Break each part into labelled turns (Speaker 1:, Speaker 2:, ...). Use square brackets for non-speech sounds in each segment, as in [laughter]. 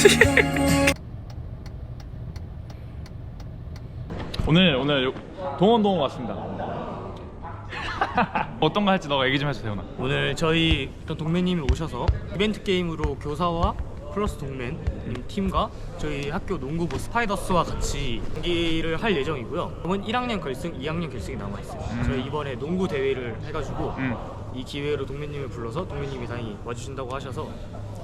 Speaker 1: [laughs] 오늘 오늘 동원 동원 왔습니다. [laughs] 어떤 거 할지 너가 얘기 좀 해줘 대훈아.
Speaker 2: 오늘 저희 일단 동매님이 오셔서 이벤트 게임으로 교사와 플러스 동맨 팀과 저희 학교 농구부 스파이더스와 같이 경기를 할 예정이고요. 그러면 1학년 결승, 2학년 결승이 남아 있어요. 저희 이번에 농구 대회를 해가지고
Speaker 1: 음.
Speaker 2: 이 기회로 동매님을 불러서 동매님이 다행히 와주신다고 하셔서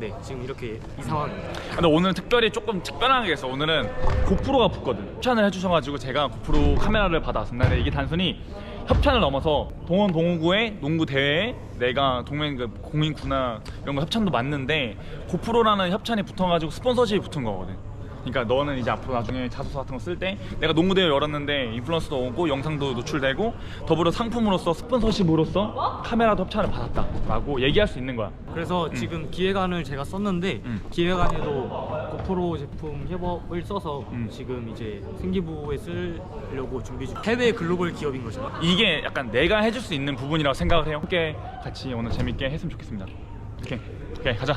Speaker 2: 네 지금 이렇게 이 상황입니다.
Speaker 1: 근데 오늘 특별히 조금 특별한 게 있어. 오늘은 고프로가 붙거든. 협찬을 해주셔가지고 제가 고프로 카메라를 받아왔습니다. 근데 이게 단순히 협찬을 넘어서 동원 동호구의 농구 대회에 내가 동맹 그 공인구나 이런 거 협찬도 맞는데 고프로라는 협찬이 붙어가지고 스폰서십이 붙은 거거든. 그러니까 너는 이제 앞으로 나중에 자소서 같은 거 쓸 때 내가 농구 대회 열었는데 인플루언서도 오고 영상도 노출되고 더불어 상품으로서 스폰서십으로서 카메라도 협찬을 받았다라고 얘기할 수 있는 거야.
Speaker 2: 그래서 지금 기획안을 제가 썼는데
Speaker 1: 음.
Speaker 2: 기획안에도 고프로 제품 협업을 써서
Speaker 1: 음.
Speaker 2: 지금 이제 생기부에 쓰려고 준비 중 해외 글로벌 기업인 거죠.
Speaker 1: 이게 약간 내가 해줄 수 있는 부분이라고 생각을 해요. 함께 같이 오늘 재밌게 했으면 좋겠습니다. 오케이, 오케이 가자.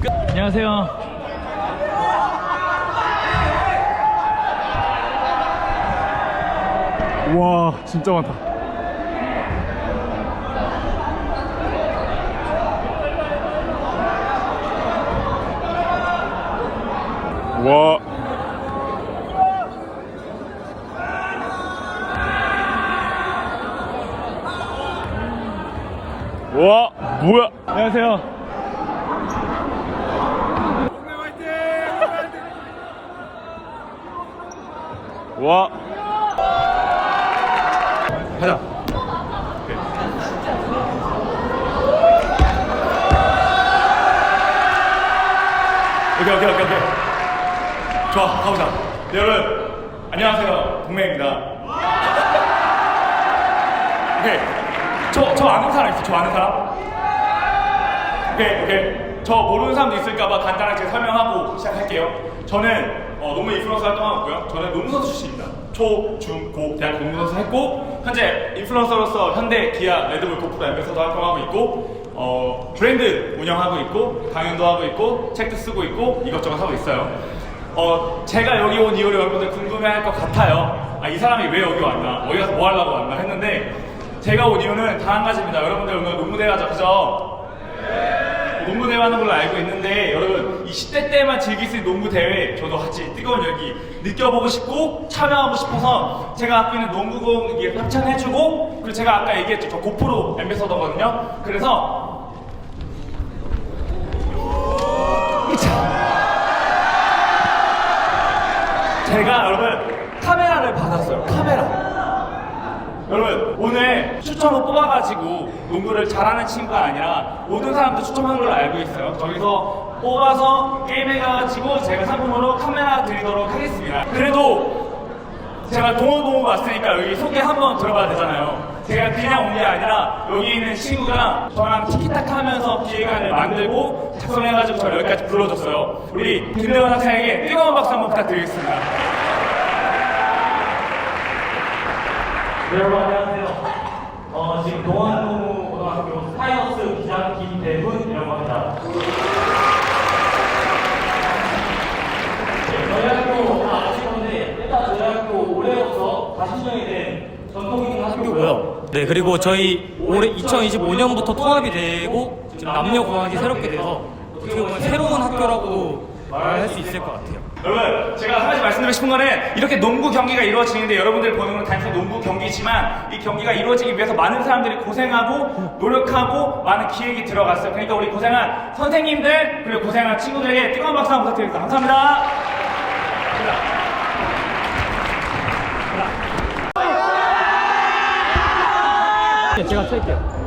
Speaker 1: 끝. 안녕하세요. 와, 진짜 많다. 와. 와 뭐야 안녕하세요 와 가자 오케이 오케이 오케이 오케이 좋아 가보자 네, 여러분 안녕하세요 동맹입니다 오케이 저, 저 아는 사람 있어? 저 아는 사람? 오케이, 오케이. 저 모르는 사람도 있을까봐 간단하게 설명하고 시작할게요. 저는 어, 농구 인플루언서 활동하고 있고요. 저는 농구선수 출신입니다. 초, 중, 고 대학 농구선수 했고 현재 인플루언서로서 현대, 기아, 레드불, 고프로 엠베서도 활동하고 있고 어, 브랜드 운영하고 있고 강연도 하고 있고 책도 쓰고 있고 이것저것 하고 있어요. 어, 제가 여기 온 이유를 여러분들 궁금해할 것 같아요. 아, 이 사람이 왜 여기 왔나? 어디 가서 뭐 하려고 왔나 했는데 제가 온 이유는 단 한 가지입니다. 여러분들 오늘 농구대회하죠, 그죠? 농구 대회 하는 걸로 알고 있는데 여러분 20대 때만 즐길 수 있는 농구 대회 저도 같이 뜨거운 열기 느껴보고 싶고 참여하고 싶어서 제가 갖고 있는 농구공 이게 협찬해주고 그리고 제가 아까 얘기했죠. 저 고프로 엠베서더거든요. 그래서 제가 여러분 카메라를 받았어요. 카메라 여러분 오늘 추첨을 뽑아가지고 농구를 잘하는 친구가 아니라 모든 사람들 추첨한 걸로 알고 있어요. 저기서 뽑아서 게임에 가가지고 제가 상품으로 카메라 드리도록 하겠습니다. 그래도 제가 동호동호 왔으니까 여기 소개 한번 들어봐야 되잖아요. 제가 그냥 온 게 아니라 여기 있는 친구가 저랑 티키타카 하면서 기획안을 만들고 작성해가지고 저를 여기까지 불러줬어요. 우리 김대원 학생에게 뜨거운 박수 한번 부탁드리겠습니다
Speaker 2: 네, 여러분 안녕하세요. 어, 지금 동안동 고등학교 스파이더스 기장 김대훈이라고 합니다. 네, 저희 학교 다 아실 건데 일단 저희 학교 올해부터 다시 시정이 된 전통있는 학교고요. 네, 그리고 저희 올해 2025년부터 통합이 되고 지금 남녀 공학이 새롭게 돼서 어떻게 보면 새로운 학교라고 말할 수 있을 것 같아요.
Speaker 1: 여러분 제가 한 가지 말씀드리고 싶은 거는 이렇게 농구 경기가 이루어지는데 여러분들 보는 건 단순히 농구 경기지만 이 경기가 이루어지기 위해서 많은 사람들이 고생하고 노력하고 많은 기획이 들어갔어요. 그러니까 우리 고생한 선생님들 그리고 고생한 친구들에게 뜨거운 박수 한번 부탁드립니다. 감사합니다.
Speaker 2: 제가 쓸게요.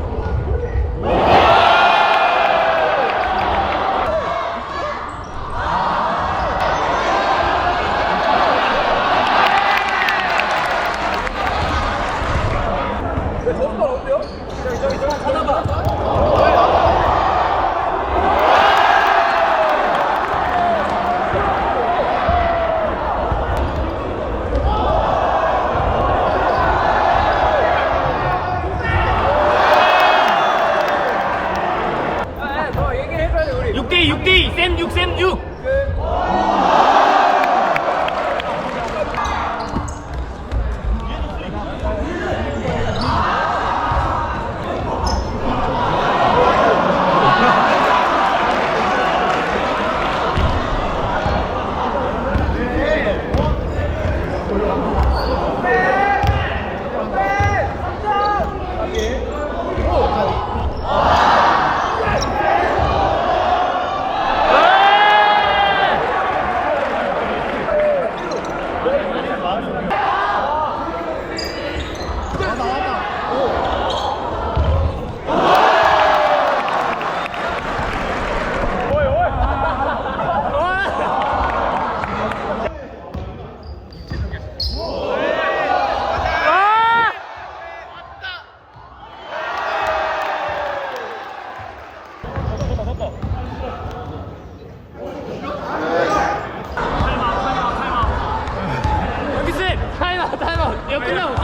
Speaker 2: Eu que não.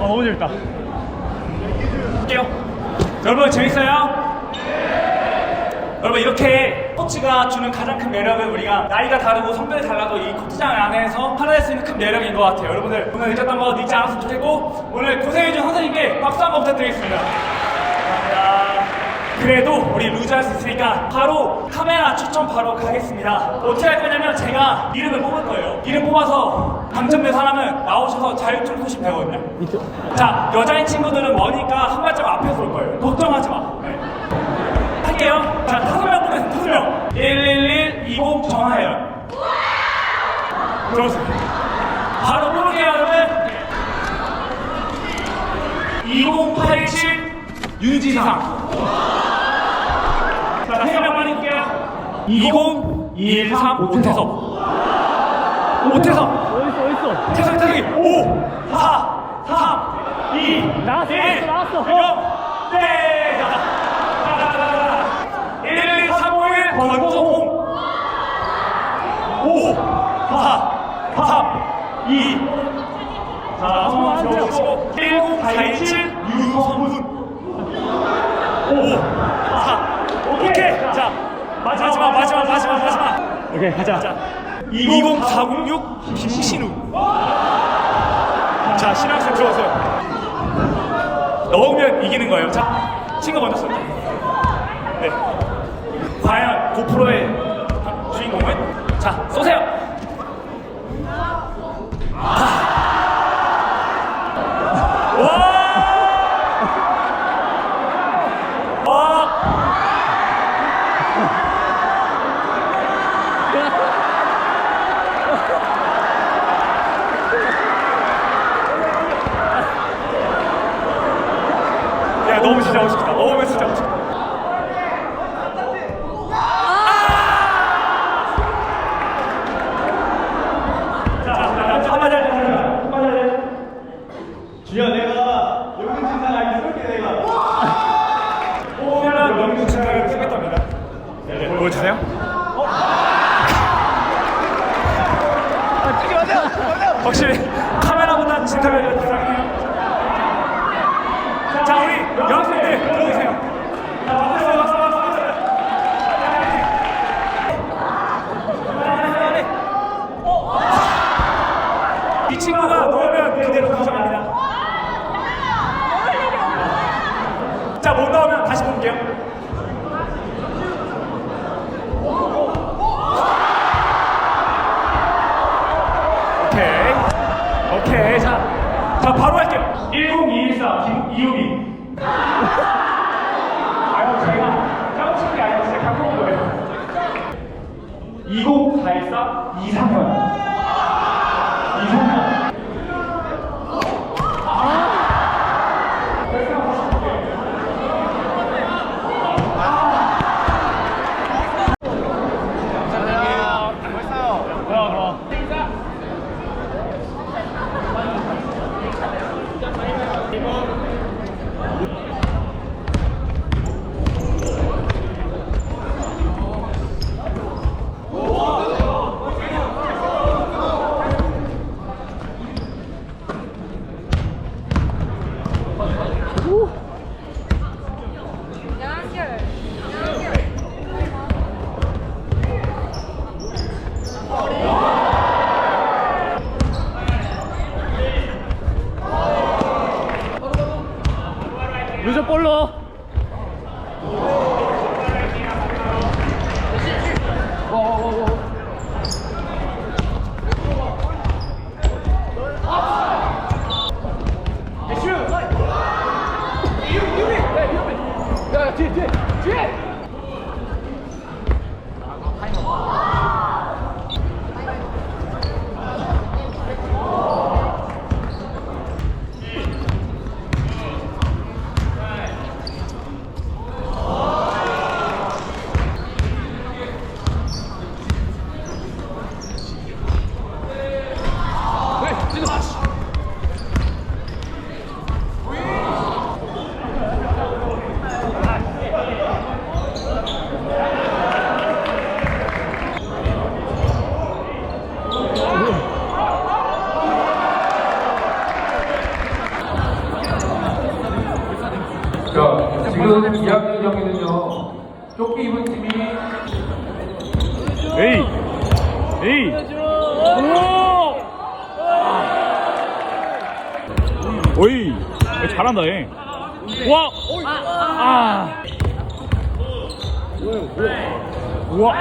Speaker 1: 아 너무 재밌다. 할게요. 여러분 재밌어요? 여러분 이렇게 코치가 주는 가장 큰 매력은 우리가 나이가 다르고 성별이 달라도 이 코치장 안에서 하나될 수 있는 큰 매력인 것 같아요. 여러분들 오늘 늦었던 거 늦지 않았으면 좋겠고 오늘 고생해준 선생님께 박수 한번 부탁드리겠습니다. 그래도 우리 루즈 할 수 있으니까 바로 카메라 추천 바로 가겠습니다. 어떻게 할 거냐면 제가 이름을 뽑을 거예요. 이름 뽑아서 당첨된 사람은 나오셔서 자유투를 쏘시면 되거든요. 자, 여자인 친구들은 머니까 한 발짝 앞에서 올 거예요. 걱정하지 마. 네. 할게요. 자, 다섯 명 보내서 다섯 명. 111 20 전화해요. 들어오세요. 바로 뽑을게요, 여러분. 2087 윤지상. 자, 세 명만 할게요. 2023 오태석. 오태석.
Speaker 2: 어딨어 어딨어
Speaker 1: 태석 태석이 5, 4, 3, 2,
Speaker 2: 나왔어, 나왔어, 나왔어.
Speaker 1: 0, 네. 자, 자, 자, 자, 자. 1, 2, 3, 5, 1, 권성홍. 5, 4, 3, 2. 자, 한번 들어오시고. 1087 유성훈. 5, 4. 오케이. 자, 마지막, 마지막, 마지막, 마지막.
Speaker 2: 오케이 가자
Speaker 1: 자, 20406 김신우. 자, 신학생 들어오세요. 넣으면 이기는 거예요. 자, 친구 먼저 쏠게요. 네. 과연 고프로의 주인공은? 자, 쏘세요. 와! 와! 야, 너무 진짜 하고 싶다. 너무 진짜 싶다. 아!
Speaker 3: 내가 진사가 이렇게 내가
Speaker 1: 오늘은 쓰겠답니다. 네, 보여주세요. 확실히 카메라보다 진탕을 더 에이. 에이. 오. 오이. 잘한다 얘와. 아. 우와.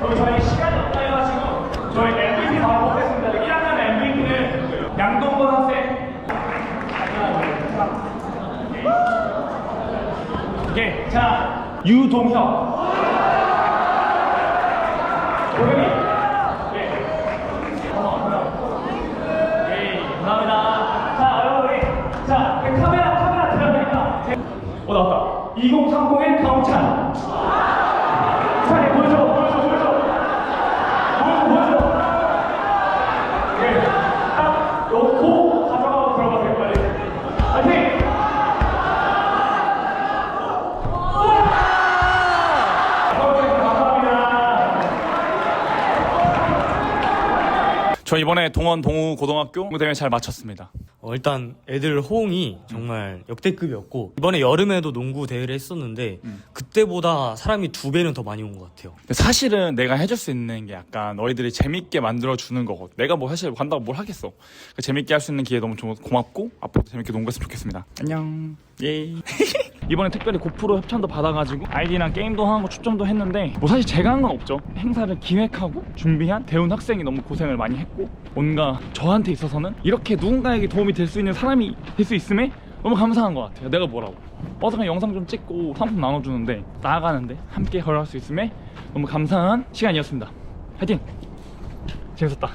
Speaker 1: 그럼 저희 시간이 없다 해가지고 저희 MVP 바로 보겠습니다. 1학년 MVP는 양동건 학생. 오케이. 자, 유동혁. 도현이. 예. 예, 감사합니다. 자, 여러분, 자, 그 카메라, 카메라 들어야 되니까. 어, 나왔다. 2030의 강찬. 자, 예, 보여줘, 보여줘, 보여줘. 보여줘, 보여줘. 예, 딱 놓고 가져가고 들어가세요, 빨리. 화이팅! 저 이번에 동원 동우 고등학교 대회 잘 마쳤습니다.
Speaker 2: 어, 일단 애들 호응이 정말 역대급이었고 이번에 여름에도 농구 대회를 했었는데 그때보다 사람이 두 배는 더 많이 온 것 같아요.
Speaker 1: 근데 사실은 내가 해줄 수 있는 게 약간 너희들이 재밌게 만들어 주는 거거든. 내가 뭐 사실 간다고 뭘 하겠어. 그 재밌게 할 수 있는 기회 너무 좀 고맙고 앞으로도 재밌게 농구했으면 좋겠습니다. 안녕. 예. [laughs] 이번에 특별히 고프로 협찬도 받아가지고 아이디랑 게임도 하고 추첨도 했는데 뭐 사실 제가 한 건 없죠. 행사를 기획하고 준비한 대운 학생이 너무 고생을 많이 했고 뭔가 저한테 있어서는 이렇게 누군가에게 도움이 될 수 있는 사람이 될 수 있음에 너무 감사한 것 같아요. 내가 뭐라고. 어서 영상 좀 찍고 상품 나눠주는데 나아가는데 함께 걸어갈 수 있음에 너무 감사한 시간이었습니다. 화이팅! 재밌었다.